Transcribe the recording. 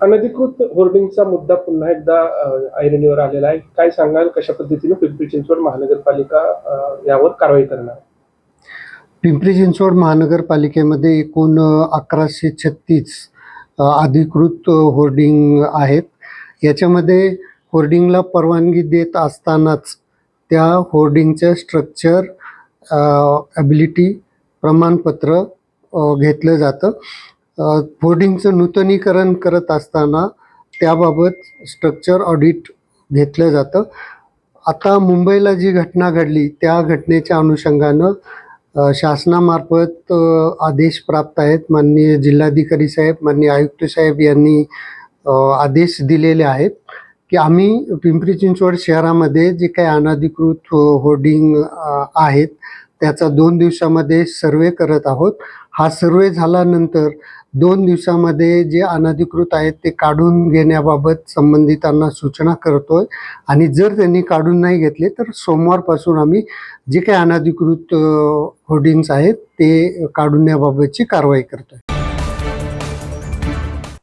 अनधिकृत होर्डिंगचा मुद्दा पुन्हा एकदा ऐरणीवर आलेला आहे. काय सांगाल? कशा पद्धतीने पिंपरी चिंचवड महानगरपालिका यावर कारवाई करणार? पिंपरी चिंचवड महानगरपालिकेमध्ये एकूण अकराशे छत्तीस अधिकृत होर्डिंग आहेत. याच्यामध्ये होर्डिंगला परवानगी देत असतानाच त्या होर्डिंगचं स्ट्रक्चर ॲबिलिटी प्रमाणपत्र घेतलं जातं. होर्डिंगचं नूतनीकरण करत असताना त्याबाबत स्ट्रक्चर ऑडिट घेतलं जातं. आता मुंबईला जी घटना घडली त्या घटनेच्या अनुषंगानं शासनामार्फत आदेश प्राप्त आहेत माननीय जिल्हाधिकारी साहेब माननीय आयुक्त साहेब यांनी आदेश दिलेले आहेत की आम्ही पिंपरी चिंचवड शहरामध्ये जे काही अनधिकृत हो- होर्डिंग आहेत त्याचा दोन दिवसामध्ये सर्वे करत आहोत. हा सर्वे झाल्यानंतर दोन दिवसामध्ये जे अनधिकृत आहेत ते काढून घेण्याबाबत संबंधितांना सूचना करतोय. आणि जर त्यांनी काढून नाही घेतले तर सोमवारपासून आम्ही जे काही अनधिकृत होर्डिंग्स आहेत ते काढण्याबाबतची कारवाई करतोय.